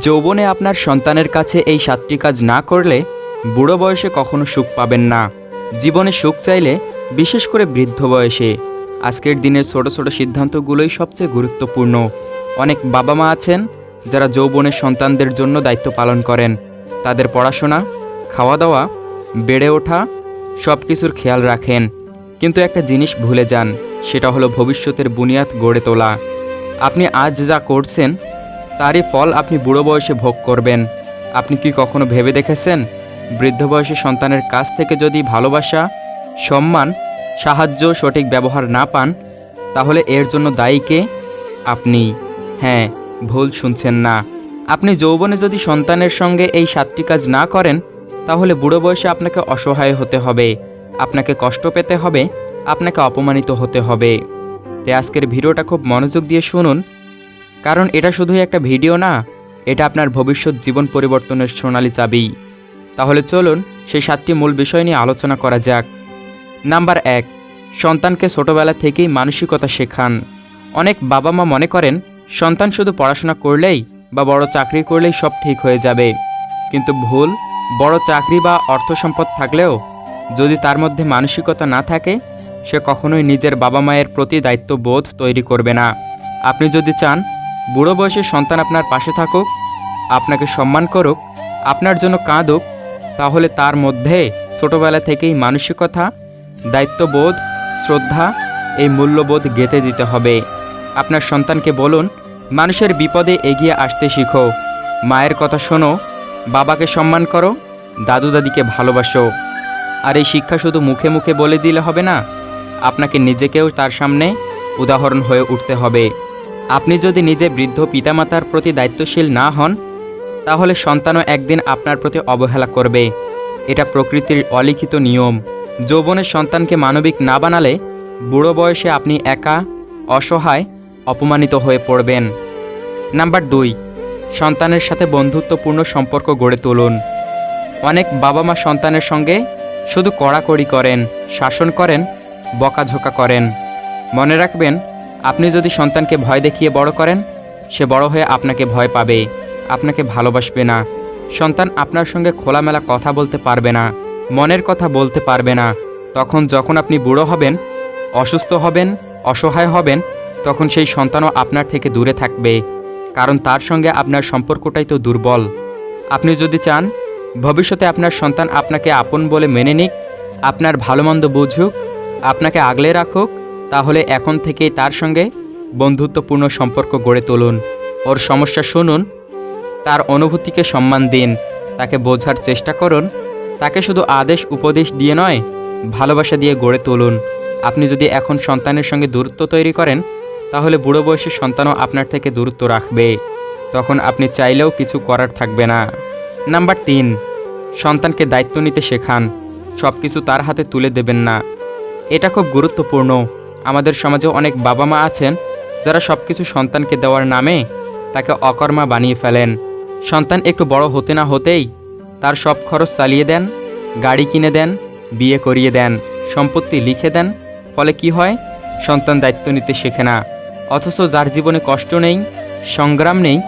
যৌবনে আপনার সন্তানের কাছে এই সাতটি কাজ না করলে বুড়ো বয়সে কখনো সুখ পাবেন না। জীবনে সুখ চাইলে বিশেষ করে বৃদ্ধ বয়সে। আজকের দিনের ছোট ছোট সিদ্ধান্তগুলোই সবচেয়ে গুরুত্বপূর্ণ। অনেক বাবা মা আছেন যারা যৌবনের সন্তানদের জন্য দায়িত্ব পালন করেন। তাদের পড়াশোনা খাওয়া দাওয়া বেড়ে ওঠা সব কিছুর খেয়াল রাখেন। কিন্তু একটা জিনিস ভুলে যান, সেটা হলো ভবিষ্যতের বুনিয়াদ গড়ে তোলা। আপনি আজ যা করছেন তারই ফল আপনি বুড়ো বয়সে ভোগ করবেন। আপনি কি কখনো ভেবে দেখেছেন? বৃদ্ধ বয়সী সন্তানের কাছ থেকে যদি ভালোবাসা, সম্মান, সাহায্য সঠিক ব্যবহার না পান, তাহলে এর জন্য দায়ী কে? আপনি। হ্যাঁ ভুল শুনছেন না। আপনি যৌবনে যদি সন্তানের সঙ্গে এই সাতটি কাজ না করেন, তাহলে বুড়ো বয়সে আপনাকে অসহায় হতে হবে। আপনাকে কষ্ট পেতে হবে, আপনাকে অপমানিত হতে হবে। তাই আজকের ভিডিওটা খুব মনোযোগ দিয়ে শুনুন। কারণ এটা শুধুই একটা ভিডিও না, এটা আপনার ভবিষ্যৎ জীবন পরিবর্তনের সোনালি চাবি। তাহলে চলুন সেই সাতটি মূল বিষয় নিয়ে আলোচনা করা যাক। নাম্বার এক, সন্তানকে ছোটোবেলা থেকেই মানসিকতা শেখান। অনেক বাবা মা মনে করেন, সন্তান শুধু পড়াশোনা করলেই বা বড় চাকরি করলেই সব ঠিক হয়ে যাবে। কিন্তু ভুল, বড় চাকরি বা অর্থ সম্পদ থাকলেও যদি তার মধ্যে মানসিকতা না থাকে, সে কখনোই নিজের বাবা মায়ের প্রতি দায়িত্ববোধ তৈরি করবে না। আপনি যদি চান বুড়ো বয়সের সন্তান আপনার পাশে থাকুক, আপনাকে সম্মান করুক, আপনার জন্য কাঁদুক, তাহলে তার মধ্যে ছোটোবেলা থেকেই মানসিকতা, দায়িত্ববোধ, শ্রদ্ধা, এই মূল্যবোধ গেঁথে দিতে হবে। আপনার সন্তানকে বলুন, মানুষের বিপদে এগিয়ে আসতে শিখো। মায়ের কথা শোনো, বাবাকে সম্মান করো দাদু দাদিকে ভালোবাসো। আর এই শিক্ষা শুধু মুখে মুখে বলে দিলে হবে না, আপনাকে নিজেকেও তার সামনে উদাহরণ হয়ে উঠতে হবে। আপনি যদি নিজে বৃদ্ধ পিতামাতার প্রতি দায়িত্বশীল না হন, তাহলে সন্তানও একদিন আপনার প্রতি অবহেলা করবে। এটা প্রকৃতির অলিখিত নিয়ম। যৌবনের সন্তানকে মানবিক না বানালে বুড়ো বয়সে আপনি একা, অসহায়, অপমানিত হয়ে পড়বেন। নাম্বার দুই, সন্তানের সাথে বন্ধুত্বপূর্ণ সম্পর্ক গড়ে তুলুন। অনেক বাবা মা সন্তানের সঙ্গে শুধু কড়াকড়ি করেন, শাসন করেন, বকাঝোকা করেন। মনে রাখবেন আপনি যদি সন্তানকে ভয় দেখিয়ে বড় করেন, সে বড় হয়ে আপনাকে ভয় পাবে, আপনাকে ভালোবাসবে না। সন্তান আপনার সঙ্গে খোলামেলা কথা বলতে পারবে না, মনের কথা বলতে পারবে না। তখন যখন আপনি বুড়ো হবেন, অসুস্থ হবেন, অসহায় হবেন, তখন সেই সন্তানও আপনার থেকে দূরে থাকবে, কারণ তার সঙ্গে আপনার সম্পর্কটাই তো দুর্বল। আপনি যদি চান, ভবিষ্যতে আপনার সন্তান আপনাকে আপন বলে মেনে নিক, আপনার ভালো মন্দ বুঝুক, আপনাকে আগলে রাখুক তাহলে এখন থেকেই তার সঙ্গে বন্ধুত্বপূর্ণ সম্পর্ক গড়ে তুলুন। ওর সমস্যা শুনুন, তার অনুভূতিকে সম্মান দিন, তাকে বোঝার চেষ্টা করুন, তাকে শুধু আদেশ উপদেশ দিয়ে নয়, ভালোবাসা দিয়ে গড়ে তুলুন। আপনি যদি এখন সন্তানের সঙ্গে দূরত্ব তৈরি করেন, তাহলে বুড়ো বয়সে সন্তানও আপনার থেকে দূরত্ব রাখবে। তখন আপনি চাইলেও কিছু করার থাকবে না। নাম্বার তিন, সন্তানকে দায়িত্ব নিতে শেখান। সব কিছু তার হাতে তুলে দেবেন না। এটা খুব গুরুত্বপূর্ণ। আমাদের সমাজে অনেক বাবা মা আছেন যারা সব কিছু সন্তানকে দেওয়ার নামে তাকে অকর্মা বানিয়ে ফেলেন। সন্তান একটু বড় হতে না হতেই তার সব খরচ চালিয়ে দেন, গাড়ি কিনে দেন, বিয়ে করিয়ে দেন, সম্পত্তি লিখে দেন, ফলে কি হয়? সন্তান দায়িত্ব নিতে শেখে না। অথচ যার জীবনে কষ্ট নেই, সংগ্রাম নেই,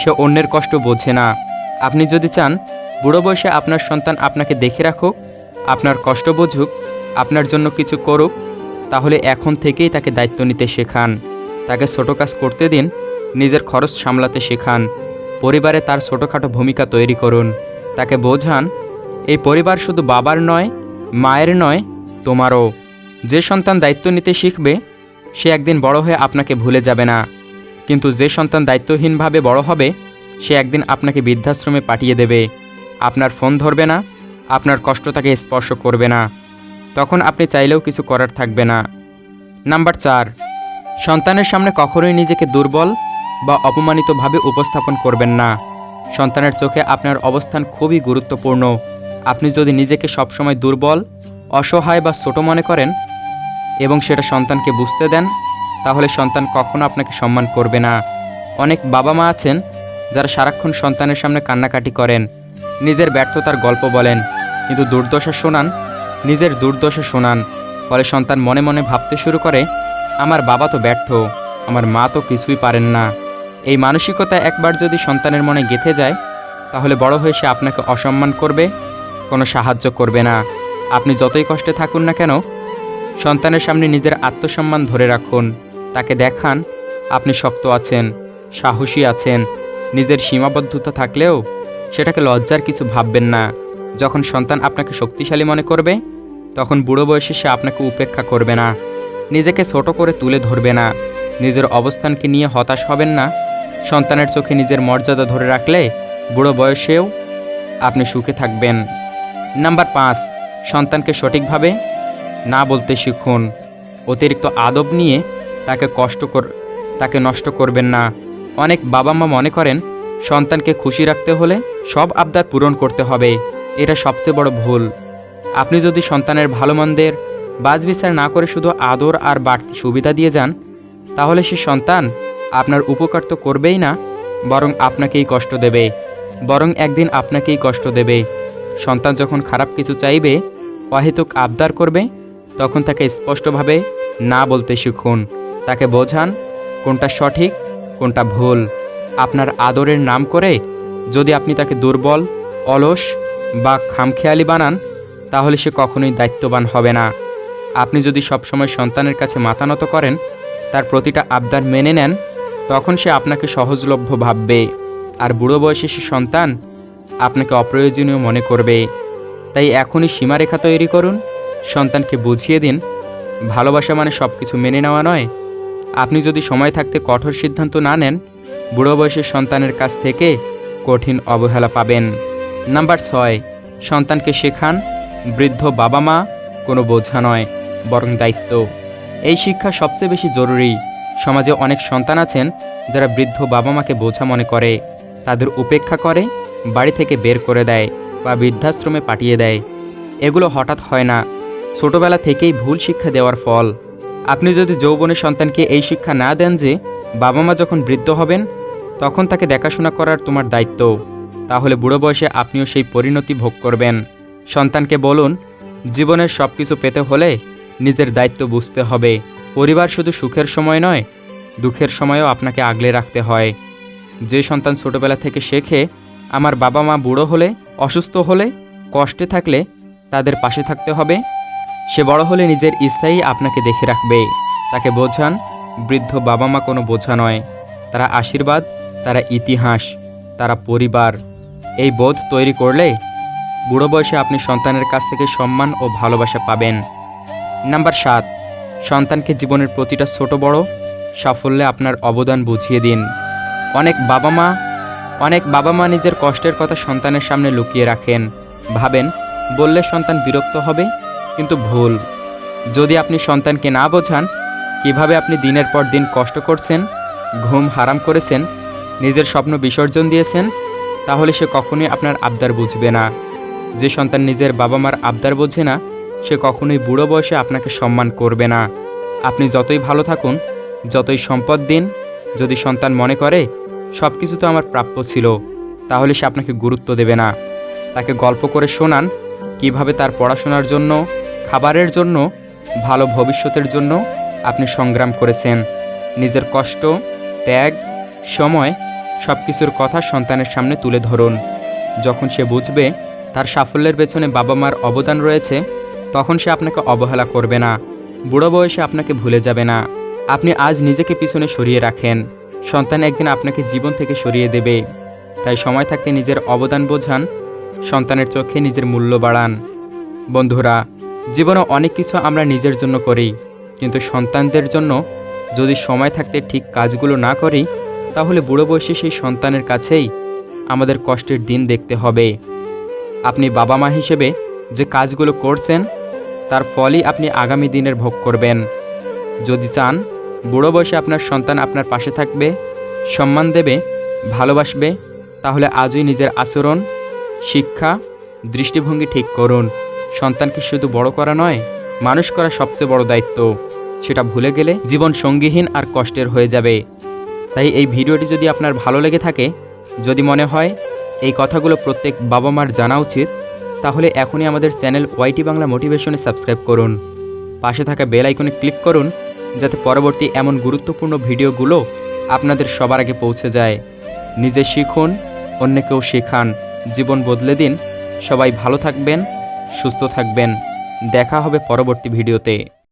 সে অন্যের কষ্ট বোঝে না। আপনি যদি চান, বুড়ো বয়সে আপনার সন্তান আপনাকে দেখে রাখুক, আপনার কষ্ট বুঝুক, আপনার জন্য কিছু করুক তাহলে এখন থেকেই তাকে দায়িত্ব নিতে শেখান। তাকে ছোট কাজ করতে দিন, নিজের খরচ সামলাতে শেখান। পরিবারে তার ছোটোখাটো ভূমিকা তৈরি করুন। তাকে বোঝান, এই পরিবার শুধু বাবার নয়, মায়ের নয়, তোমারও। যে সন্তান দায়িত্ব নিতে শিখবে, সে একদিন বড় হয়ে আপনাকে ভুলে যাবে না। কিন্তু যে সন্তান দায়িত্বহীনভাবে বড় হবে, সে একদিন আপনাকে বৃদ্ধাশ্রমে পাঠিয়ে দেবে। আপনার ফোন ধরবে না, আপনার কষ্ট তাকে স্পর্শ করবে না। তখন আপনি চাইলেও কিছু করার থাকবে না। নাম্বার চার, সন্তানের সামনে কখনোই নিজেকে দুর্বল বা অপমানিতভাবে উপস্থাপন করবেন না। সন্তানের চোখে আপনার অবস্থান খুবই গুরুত্বপূর্ণ। আপনি যদি নিজেকে সবসময় দুর্বল, অসহায় বা ছোট মনে করেন এবং সেটা সন্তানকে বুঝতে দেন, তাহলে সন্তান কখনো আপনাকে সম্মান করবে না। অনেক বাবা মা আছেন যারা সারাক্ষণ সন্তানের সামনে কান্নাকাটি করেন, নিজের ব্যর্থতার গল্প বলেন, কিন্তু দুর্দশা শোনান নিজের দুর্দশা শোনান। ফলে সন্তান মনে মনে ভাবতে শুরু করে, আমার বাবা তো ব্যর্থ, আমার মা তো কিছুই পারেন না। এই মানসিকতা একবার যদি সন্তানের মনে গেঁথে যায়, তাহলে বড় হয়ে সে আপনাকে অসম্মান করবে, কোনো সাহায্য করবে না। আপনি যতই কষ্টে থাকুন না কেন, সন্তানের সামনে নিজের আত্মসম্মান ধরে রাখুন। তাকে দেখান, আপনি শক্ত আছেন, সাহসী আছেন। নিজের সীমাবদ্ধতা থাকলেও সেটাকে লজ্জার কিছু ভাববেন না। যখন সন্তান আপনাকে শক্তিশালী মনে করবে, তখন বুড়ো বয়সে সে আপনাকে উপেক্ষা করবে না। নিজেকে ছোট করে তুলে ধরবে না। নিজের অবস্থানকে নিয়ে হতাশ হবেন না। সন্তানের চোখে নিজের মর্যাদা ধরে রাখলে বুড়ো বয়সেও আপনি সুখে থাকবেন। নাম্বার পাঁচ, সন্তানকে সঠিকভাবে না বলতে শিখুন। অতিরিক্ত আদব নিয়ে তাকে কষ্ট কর, তাকে নষ্ট করবেন না। অনেক বাবা মা মনে করেন, সন্তানকে খুশি রাখতে হলে সব আবদার পূরণ করতে হবে। এটা সবচেয়ে বড় ভুল। আপনি যদি সন্তানের ভালো মন্দের বাজবিচার না করে শুধু আদর আর বাড়তি সুবিধা দিয়ে যান, তাহলে সে সন্তান আপনার উপকার তো করবেই না, বরং আপনাকেই কষ্ট দেবে। বরং একদিন আপনাকেই কষ্ট দেবে। সন্তান যখন খারাপ কিছু চাইবে, অহেতুক আবদার করবে, তখন তাকে স্পষ্টভাবে না বলতে শিখুন। তাকে বোঝান কোনটা সঠিক, কোনটা ভুল। আপনার আদরের নাম করে যদি আপনি তাকে দুর্বল, অলস বা খামখেয়ালি বানান, তাহলে সে কখনোই দায়িত্ববান হবে না। আপনি যদি সবসময় সন্তানের কাছে মাথা নত করেন, তার প্রতিটা আবদার মেনে নেন, তখন সে আপনাকে সহজলভ্য ভাববে। আর বুড়ো বয়সে সে সন্তান আপনাকে অপ্রয়োজনীয় মনে করবে। তাই এখনই সীমারেখা তৈরি করুন, সন্তানকে বুঝিয়ে দিন। ভালোবাসা মানে সব কিছু মেনে নেওয়া নয়। আপনি যদি সময় থাকতে কঠোর সিদ্ধান্ত না নেন, বুড়ো বয়সের সন্তানের কাছ থেকে কঠিন অবহেলা পাবেন। নাম্বার ছয়, সন্তানকে শেখান, বৃদ্ধ বাবা মা কোনো বোঝা নয়, বরং দায়িত্ব। এই শিক্ষা সবচেয়ে বেশি জরুরি। সমাজে অনেক সন্তান আছেন যারা বৃদ্ধ বাবা মাকে বোঝা মনে করে। তাদের উপেক্ষা করে, বাড়ি থেকে বের করে দেয় বা বৃদ্ধাশ্রমে পাঠিয়ে দেয়। এগুলো হঠাৎ হয় না। ছোটবেলা থেকেই ভুল শিক্ষা দেওয়ার ফল। আপনি যদি যৌবনের সন্তানকে এই শিক্ষা না দেন যে বাবা মা যখন বৃদ্ধ হবেন, তখন তাকে দেখাশোনা করার তোমার দায়িত্ব। তাহলে বুড়ো বয়সে আপনিও সেই পরিণতি ভোগ করবেন। সন্তানকে বলুন, জীবনের সব কিছু পেতে হলে নিজের দায়িত্ব বুঝতে হবে। পরিবার শুধু সুখের সময় নয়, দুঃখের সময়ও আপনাকে আগলে রাখতে হয়। যে সন্তান ছোটবেলা থেকে শেখে, আমার বাবা মা বুড়ো হলে, অসুস্থ হলে, কষ্টে থাকলে তাদের পাশে থাকতে হবে। সে বড় হলে নিজের ইচ্ছাই আপনাকে দেখে রাখবে। তাকে বোঝান, বৃদ্ধ বাবা মা কোনো বোঝা নয়। তারা আশীর্বাদ, তারা ইতিহাস, তারা পরিবার। এই বোধ তৈরি করলে বুড়ো বয়সে আপনি সন্তানের কাছ থেকে সম্মান ও ভালোবাসা পাবেন। নাম্বার সাত, সন্তানকে জীবনের প্রতিটা ছোট বড় সাফল্যে আপনার অবদান বুঝিয়ে দিন। অনেক বাবা মা অনেক বাবা মা নিজের কষ্টের কথা সন্তানের সামনে লুকিয়ে রাখেন। ভাবেন, বললে সন্তান বিরক্ত হবে, কিন্তু ভুল। যদি আপনি সন্তানকে না বোঝান, কীভাবে আপনি দিনের পর দিন কষ্ট করছেন, ঘুম হারাম করেছেন, নিজের স্বপ্ন বিসর্জন দিয়েছেন তাহলে সে কখনোই আপনার আবদার বুঝবে না। যে সন্তান নিজের বাবা মার আবদার বোঝে না, সে কখনোই বুড়ো বয়সে আপনাকে সম্মান করবে না। আপনি যতই ভালো থাকুন, যতই সম্পদ দিন, যদি সন্তান মনে করে সব কিছু তো আমার প্রাপ্য ছিল, তাহলে সে আপনাকে গুরুত্ব দেবে না। তাকে গল্প করে শোনান, কীভাবে তার পড়াশোনার জন্য, খাবারের জন্য, ভালো ভবিষ্যতের জন্য আপনি সংগ্রাম করেছেন। নিজের কষ্ট, ত্যাগ, সময় সব কিছুর কথা সন্তানের সামনে তুলে ধরুন। যখন সে বুঝবে তার সাফল্যের পেছনে বাবা মার অবদান রয়েছে, তখন সে আপনাকে অবহেলা করবে না। বুড়ো বয়সে আপনাকে ভুলে যাবে না। আপনি আজ নিজেকে পিছনে সরিয়ে রাখেন। সন্তান একদিন আপনাকে জীবন থেকে সরিয়ে দেবে। তাই সময় থাকতে নিজের অবদান বোঝান, সন্তানের চোখে নিজের মূল্য বাড়ান। বন্ধুরা, জীবনে অনেক কিছু আমরা নিজের জন্য করি, কিন্তু সন্তানদের জন্য যদি সময় থাকতে ঠিক কাজগুলো না করি তাহলে বুড়ো বয়সে সেই সন্তানের কাছেই আমাদের কষ্টের দিন দেখতে হবে। আপনি বাবা মা হিসেবে যে কাজগুলো করছেন, তার ফলই আপনি আগামী দিনের ভোগ করবেন। যদি চান, বুড়ো বয়সে আপনার সন্তান আপনার পাশে থাকবে, সম্মান দেবে, ভালোবাসবে, তাহলে আজই নিজের আচরণ, শিক্ষা, দৃষ্টিভঙ্গি ঠিক করুন। সন্তানকে শুধু বড় করা নয়, মানুষ করা সবচেয়ে বড় দায়িত্ব। সেটা ভুলে গেলে জীবন সঙ্গীহীন আর কষ্টের হয়ে যাবে। তাই এই ভিডিওটি যদি আপনার ভালো লেগে থাকে, যদি মনে হয় এই কথাগুলো প্রত্যেক বাবা মার জানা উচিত, তাহলে এখনই আমাদের চ্যানেল ওয়াইটি বাংলা মোটিভেশনে সাবস্ক্রাইব করুন। পাশে থাকা বেল আইকনে ক্লিক করুন, যাতে পরবর্তী এমন গুরুত্বপূর্ণ ভিডিওগুলো আপনাদের সবার আগে পৌঁছে যায়। নিজে শিখুন, অন্যকেও শেখান। জীবন বদলে দিন। সবাই ভালো থাকবেন, সুস্থ থাকবেন। দেখা হবে পরবর্তী ভিডিওতে।